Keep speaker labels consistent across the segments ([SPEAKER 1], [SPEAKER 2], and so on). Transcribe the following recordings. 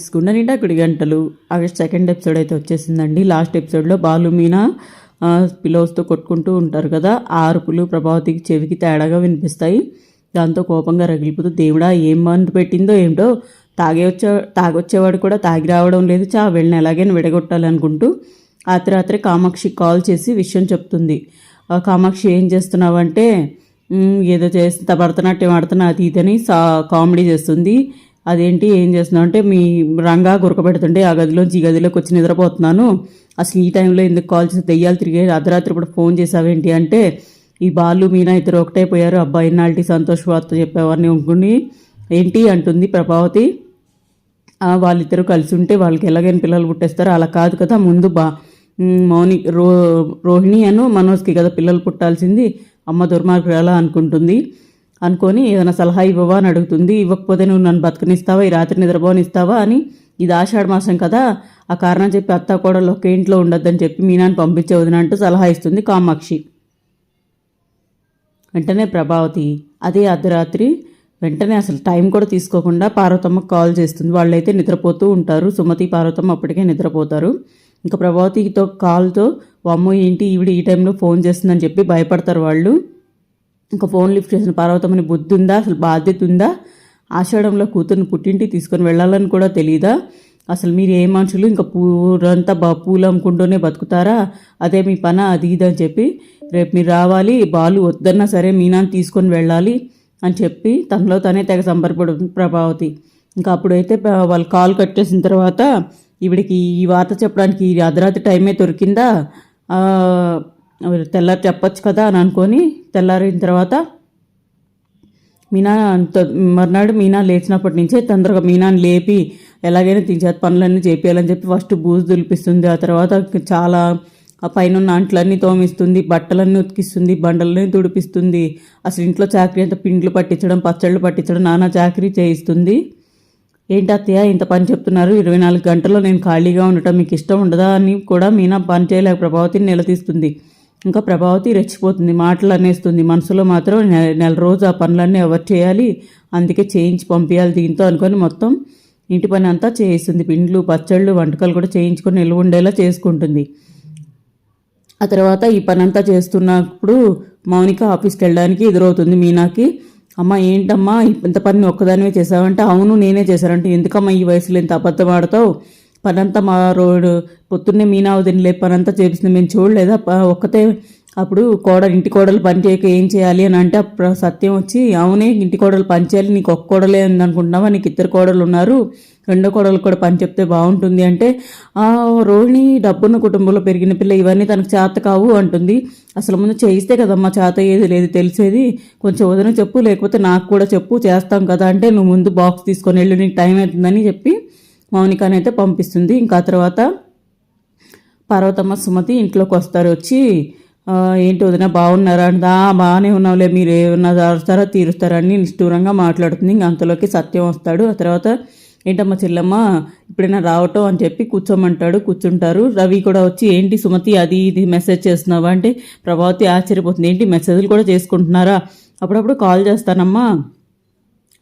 [SPEAKER 1] Friends గుండె నిండా గుడి గంటలు. ఆగస్ట్ సెకండ్ ఎపిసోడ్ అయితే వచ్చేసిందండి. లాస్ట్ ఎపిసోడ్లో బాలు మీనా పిలోస్తో కొట్టుకుంటూ ఉంటారు కదా ఆ అరుపులు ప్రభావతికి చెవికి తేడాగా వినిపిస్తాయి. దాంతో కోపంగా రగిలిపోతూ దేవుడా ఏం మందు పెట్టిందో ఏమిటో? తాగే వచ్చే తాగొచ్చేవాడు కూడా తాగి రావడం లేదు చా వెళ్ళిన ఎలాగైనా విడగొట్టాలనుకుంటూ రాత్రి రాత్రి కామాక్షి కాల్ చేసి విషయం చెప్తుంది. కామాక్షి ఏం చేస్తున్నావంటే ఏదో చేస్తా భరతనాట్యం ఆడుతున్నా అది ఇదని సా కామెడీ చేస్తుంది. అదేంటి ఏం చేస్తున్నావు? అంటే మీ రంగా గురకబెడుతుంటే ఆ గదిలోంచి ఈ గదిలోకి వచ్చి నిద్రపోతున్నాను. అసలు ఈ టైంలో ఎందుకు కాల్ చేసి దెయ్యాలు తిరిగే అర్ధరాత్రి కూడా ఫోన్ చేసావేంటి అంటే ఈ బాలు మీనా ఇద్దరు ఒకటైపోయారు అబ్బాయి నాల్టి సంతోష్ వార్త చెప్పేవారిని అనుకుని ఏంటి అంటుంది ప్రభావతి. వాళ్ళిద్దరూ కలిసి ఉంటే వాళ్ళకి ఎలాగైనా పిల్లలు పుట్టేస్తారు. అలా కాదు కదా ముందు బా మౌని రో రోహిణి అను మనోజ్కి కదా పిల్లలు పుట్టాల్సింది. అమ్మ దుర్మార్గురాలా అనుకుంటుంది? అనుకొని ఏదైనా సలహా ఇవ్వవా అని అడుగుతుంది. ఇవ్వకపోతే నువ్వు నన్ను బతకనిస్తావా? ఈ రాత్రి నిద్రపోనిస్తావా అని ఇది ఆషాఢ మాసం కదా. ఆ కారణం చెప్పి అత్త కూడా ఒకే ఇంట్లో ఉండొద్దని చెప్పి మీనాన్ని పంపించే వదినంటూ సలహా ఇస్తుంది కామాక్షి. వెంటనే ప్రభావతి అదే అర్ధరాత్రి. వెంటనే అసలు టైం కూడా తీసుకోకుండా పార్వతమ్మకు కాల్ చేస్తుంది. వాళ్ళైతే నిద్రపోతూ ఉంటారు. సుమతి పార్వతమ్మ అప్పటికే నిద్రపోతారు. ఇంకా ప్రభావతితో కాల్తో అమ్మో ఏంటి? ఈవిడ ఈ టైంలో ఫోన్ చేస్తుందని చెప్పి భయపడతారు వాళ్ళు. ఇంకా ఫోన్ లిఫ్ట్ చేసిన పార్వతమ్మని బుద్ధి ఉందా అసలు బాధ్యత ఉందా ఆషాఢంలో కూతుర్ని పుట్టింటికి తీసుకొని వెళ్ళాలని కూడా తెలియదా అసలు మీరు ఏ మనుషులు? ఇంకా పూరంతా బా పూలు అమ్ముకుంటూనే బతుకుతారా? అదే మీ పన? అది ఇది అని చెప్పి రేపు మీరు రావాలి బాలు వద్దన్నా సరే మీనాన్ని తీసుకొని వెళ్ళాలి అని చెప్పి తనలో తనే తెగ సంబరపడుతుంది ప్రభావతి. ఇంకా అప్పుడైతే వాళ్ళు కాల్ కట్ చేసిన తర్వాత ఈవిడికి ఈ వార్త చెప్పడానికి ఈ అర్ధరాత్రి టైమే దొరికిందా? తెల్లారి చెప్పొచ్చు కదా అని అనుకొని తెల్లారిన తర్వాత మీనా అంత మర్నాడు మీనా లేచినప్పటి నుంచే తొందరగా మీనాని లేపి ఎలాగైనా తీసేది పనులన్నీ చేపియాలని చెప్పి ఫస్ట్ బూజు దులిపిస్తుంది. ఆ తర్వాత చాలా ఆ పైన ఉన్న అంట్లన్నీ తోమిస్తుంది బట్టలన్నీ ఉతికిస్తుంది బండలన్నీ తుడిపిస్తుంది. అసలు ఇంట్లో చాకరీ అంత పిండ్లు పట్టించడం పచ్చళ్ళు పట్టించడం నానా చాకరీ చేయిస్తుంది. ఏంటి అత్తయ్య ఇంత పని చెప్తున్నారు ఇరవై నాలుగు గంటల్లో నేను ఖాళీగా ఉండటం మీకు ఇష్టం ఉండదా అని కూడా మీనా పని చేయలేక ప్రభావతిని నిలదీస్తుంది. ఇంకా ప్రభావతి రెచ్చిపోతుంది మాటలు అనేస్తుంది మనసులో మాత్రం నె- నెల రోజు ఆ పనులన్నీ ఎవరు చేయాలి? అందుకే చేయించి పంపించాలి దీంతో అనుకొని మొత్తం ఇంటి పని అంతా చేయిస్తుంది. పిండ్లు పచ్చళ్ళు వంటకాలు కూడా చేయించుకొని నిల్వ ఉండేలా చేసుకుంటుంది. ఆ తర్వాత ఈ పని అంతా చేస్తున్నప్పుడు మౌనిక ఆఫీస్కి వెళ్ళడానికి ఎదురవుతుంది మీనాకి. అమ్మ ఏంటమ్మా ఇంత పని ఒక్కదానివే చేసావంటే? అవును నేనే చేశానంటే ఎందుకమ్మా ఈ వయసులో ఇంత అబద్ధం ఆడతావు? పనంతా మా రోడ్డు పొద్దున్నే మీనా వదినలే పనంతా చేపిస్తుంది. మేము చూడలేదా? ఒక్కతే అప్పుడు కోడలు ఇంటి కోడలు పని చేయక ఏం చేయాలి అని అంటే అప్పుడు సత్యం వచ్చి అవునే ఇంటి కోడలు పని చేయాలి నీకు ఒక్క కోడలే ఉంది అనుకుంటున్నావా? నీకు ఇద్దరు కోడలు ఉన్నారు రెండో కోడలు కూడా పని చెప్తే బాగుంటుంది అంటే ఆ రోహిణి డబ్బున్న కుటుంబంలో పెరిగిన పిల్ల ఇవన్నీ తనకు చేత కావు అంటుంది. అసలు ముందు చేయిస్తే కదమ్మా చేత ఏది లేదు తెలిసేది. కొంచెం వదిన చెప్పు లేకపోతే నాకు కూడా చెప్పు చేస్తాం కదా అంటే నువ్వు ముందు బాక్స్ తీసుకొని వెళ్ళు నీకు టైం అవుతుందని చెప్పి మౌనికాని అయితే పంపిస్తుంది. ఇంకా తర్వాత పార్వతమ్మ సుమతి ఇంట్లోకి వస్తారు. వచ్చి ఏంటి వదిన బాగున్నారా? అంటే బాగానే ఉన్నావులే మీరు ఏమన్నా దారుస్తారా తీరుస్తారా? అని నిష్ఠూరంగా మాట్లాడుతుంది. ఇంక అంతలోకి సత్యం వస్తాడు. ఆ తర్వాత ఏంటమ్మా చెల్లమ్మ ఇప్పుడైనా రావటం అని చెప్పి కూర్చోమంటాడు. కూర్చుంటారు. రవి కూడా వచ్చి ఏంటి సుమతి అది ఇది మెసేజ్ చేస్తున్నావా? అంటే ప్రభావతి ఆశ్చర్యపోతుంది. ఏంటి మెసేజ్లు కూడా చేసుకుంటున్నారా? అప్పుడప్పుడు కాల్ చేస్తానమ్మా.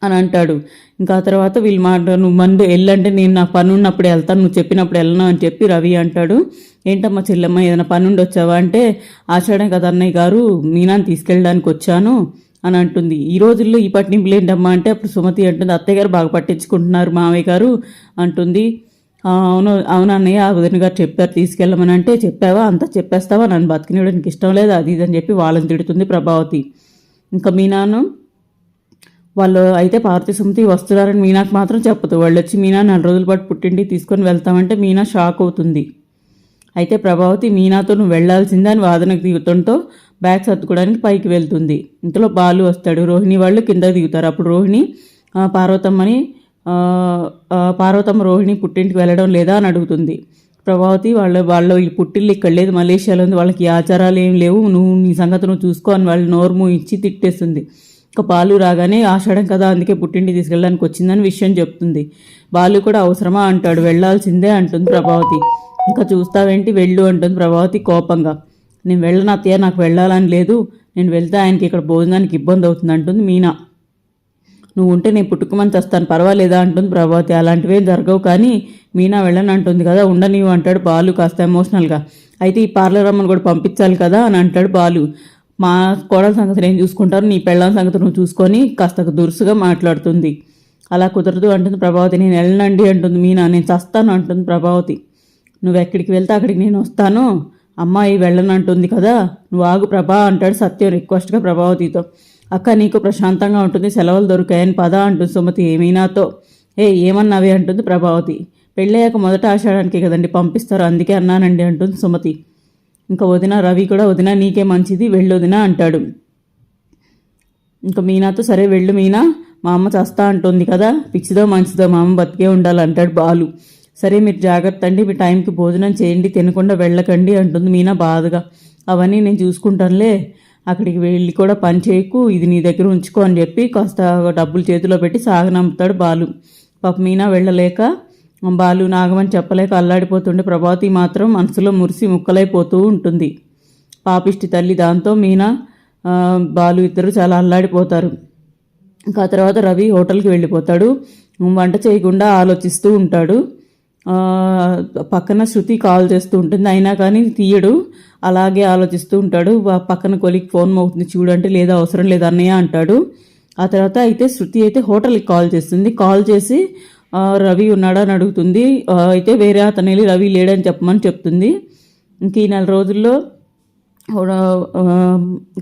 [SPEAKER 1] అని అంటాడు. ఇంకా ఆ తర్వాత వీళ్ళు మాట నువ్వు మందు వెళ్ళంటే నేను నా పని ఉన్నప్పుడు వెళ్తాను నువ్వు చెప్పినప్పుడు వెళ్ళను అని చెప్పి రవి అంటాడు. ఏంటమ్మా చెల్లెమ్మ ఏదైనా పని ఉండి వచ్చావా అంటే ఆషాఢం కదా అన్నయ్య గారు మీనాన్ని తీసుకెళ్ళడానికి వచ్చాను అని అంటుంది. ఈ రోజుల్లో ఈ పట్టింపులు ఏంటమ్మా అంటే అప్పుడు సుమతి అంటుంది అత్తయ్య గారు బాగా పట్టించుకుంటున్నారు మామయ్య గారు అంటుంది. అవును అవును అన్నయ్య ఆ వదిన గారు చెప్పారు తీసుకెళ్ళమని అంటే చెప్పావా? అంతా చెప్పేస్తావా? నన్ను బతికినడానికి ఇష్టం లేదు అది ఇది అని చెప్పి వాళ్ళని తిడుతుంది ప్రభావతి. ఇంకా మీనాను వాళ్ళు అయితే పార్వతి సుమతి వస్తున్నారని మీనాకు మాత్రం చెప్పదు. వాళ్ళు వచ్చి మీనా నాలుగు రోజుల పాటు పుట్టింటి తీసుకొని వెళ్తామంటే మీనా షాక్ అవుతుంది. అయితే ప్రభావతి మీనాతో నువ్వు వెళ్ళాల్సిందే అని వాదనకు దిగుతుంటో బ్యాగ్ సర్దుకోవడానికి పైకి వెళ్తుంది. ఇంతలో బాలు వస్తాడు. రోహిణి వాళ్ళు కింద దిగుతారు. అప్పుడు రోహిణి పార్వతమ్మని పార్వతమ్మ రోహిణి పుట్టింటికి వెళ్ళడం లేదా? అని అడుగుతుంది. ప్రభావతి వాళ్ళ వాళ్ళ ఈ పుట్టిల్లు ఇక్కడ లేదు. మలేషియాలో ఉంది. వాళ్ళకి ఆచారాలు ఏం లేవు. నువ్వు నీ సంగతి నువ్వు చూసుకో అని వాళ్ళు నోరు ఇచ్చి తిట్టేస్తుంది. ఇక బాలు రాగానే ఆషాఢం కదా అందుకే పుట్టింటి తీసుకెళ్ళడానికి వచ్చిందని విషయం చెప్తుంది. బాలు కూడా అవసరమా? అంటాడు. వెళ్ళాల్సిందే అంటుంది ప్రభావతి. ఇంకా చూస్తావేంటి? వెళ్ళు అంటుంది ప్రభావతి కోపంగా. నేను వెళ్ళను అత్తయ్య నాకు వెళ్ళాలని లేదు. నేను వెళ్తే ఆయనకి ఇక్కడ భోజనానికి ఇబ్బంది అవుతుంది అంటుంది మీనా. నువ్వు ఉంటే నేను పుట్టుకుమని చేస్తాను పర్వాలేదా? అంటుంది ప్రభావతి. అలాంటివేం జరగవు కానీ మీనా వెళ్ళని అంటుంది కదా ఉండనివ్వు అంటాడు బాలు కాస్త ఎమోషనల్గా. అయితే ఈ పార్లర్ అమ్మని కూడా పంపించాలి కదా అని అంటాడు బాలు. మా కోడల సంగతి నేను చూసుకుంటాను నీ పెళ్ళాం సంగతి నువ్వు చూసుకొని కాస్త దురుసుగా మాట్లాడుతుంది. అలా కుదరదు అంటుంది ప్రభావతి. నేను వెళ్ళనండి అంటుంది మీనా. నేను చస్తాను అంటుంది ప్రభావతి. నువ్వు ఎక్కడికి వెళ్తే అక్కడికి నేను వస్తాను. అమ్మాయి వెళ్ళను అంటుంది కదా. నువ్వు ఆగు ప్రభా అంటాడు సత్యం రిక్వెస్ట్గా ప్రభావతితో. అక్క నీకు ప్రశాంతంగా ఉంటుంది. సెలవులు దొరికాయని పద అంటుంది సుమతి ఏమీనాతో. ఏ ఏమన్నావే అంటుంది ప్రభావతి. పెళ్ళయ్యాక మొదట ఆషాఢానికి కదండి పంపిస్తారు. అందుకే అన్నానండి అంటుంది సుమతి. ఇంకా వదిన రవి కూడా వదిన నీకే మంచిది వెళ్ళు వదిన అంటాడు. ఇంకా మీనాతో సరే వెళ్ళు మీనా మా అమ్మ చస్తా అంటుంది కదా పిచ్చిదో మంచిదో మా అమ్మ బతికే ఉండాలి అంటాడు బాలు. సరే మీరు జాగ్రత్త అండి మీ టైంకి భోజనం చేయండి తినకుండా వెళ్ళకండి అంటుంది మీనా బాధగా. అవన్నీ నేను చూసుకుంటానులే అక్కడికి వెళ్ళి కూడా పని చేయకు ఇది నీ దగ్గర ఉంచుకో అని చెప్పి కాస్త డబ్బులు చేతిలో పెట్టి సాగనంపుతాడు బాలు. పాప మీనా వెళ్ళలేక బాలు నాగమని చెప్పలేక అల్లాడిపోతుండే ప్రభావతి మాత్రం మనసులో మురిసి ముక్కలైపోతూ ఉంటుంది. పాపిష్టి తల్లి దాంతో మీనా బాలు ఇద్దరు చాలా అల్లాడిపోతారు. ఇంకా తర్వాత రవి హోటల్కి వెళ్ళిపోతాడు. వంట చేయకుండా ఆలోచిస్తూ ఉంటాడు. పక్కన శృతి కాల్ చేస్తూ ఉంటుంది. అయినా కానీ తీయడు. అలాగే ఆలోచిస్తూ ఉంటాడు. పక్కన కొలికి ఫోన్ మోగుతుంది. చూడంటే లేదా అవసరం లేదు అన్నయ్య అంటాడు. ఆ తర్వాత అయితే శృతి అయితే హోటల్కి కాల్ చేస్తుంది. కాల్ చేసి రవి ఉన్నాడా అని అడుగుతుంది. అయితే వేరే అతను వెళ్ళి రవి లేడని చెప్పమని చెప్తుంది. ఇంక ఈ నెల రోజుల్లో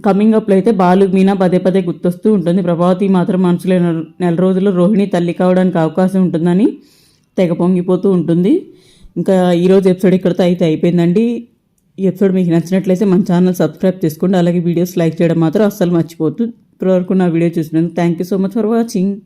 [SPEAKER 1] కమింగ్ అప్లో అయితే బాలు మీనా పదే పదే గుర్తొస్తూ ఉంటుంది. ప్రభావతి మాత్రం మనసులో నెల- నెల రోజుల్లో రోహిణి తల్లి కావడానికి అవకాశం ఉంటుందని తెగ పొంగిపోతూ ఉంటుంది. ఇంకా ఈరోజు ఎపిసోడ్ ఇక్కడితో అయితే అయిపోయిందండి. ఈ ఎపిసోడ్ మీకు నచ్చినట్లయితే మన ఛానల్ సబ్స్క్రైబ్ చేసుకోండి. అలాగే వీడియోస్ లైక్ చేయడం మాత్రం అస్సలు మర్చిపోతుంది ఇప్పటివరకు నా వీడియో చూసినందుకు thank you so much for watching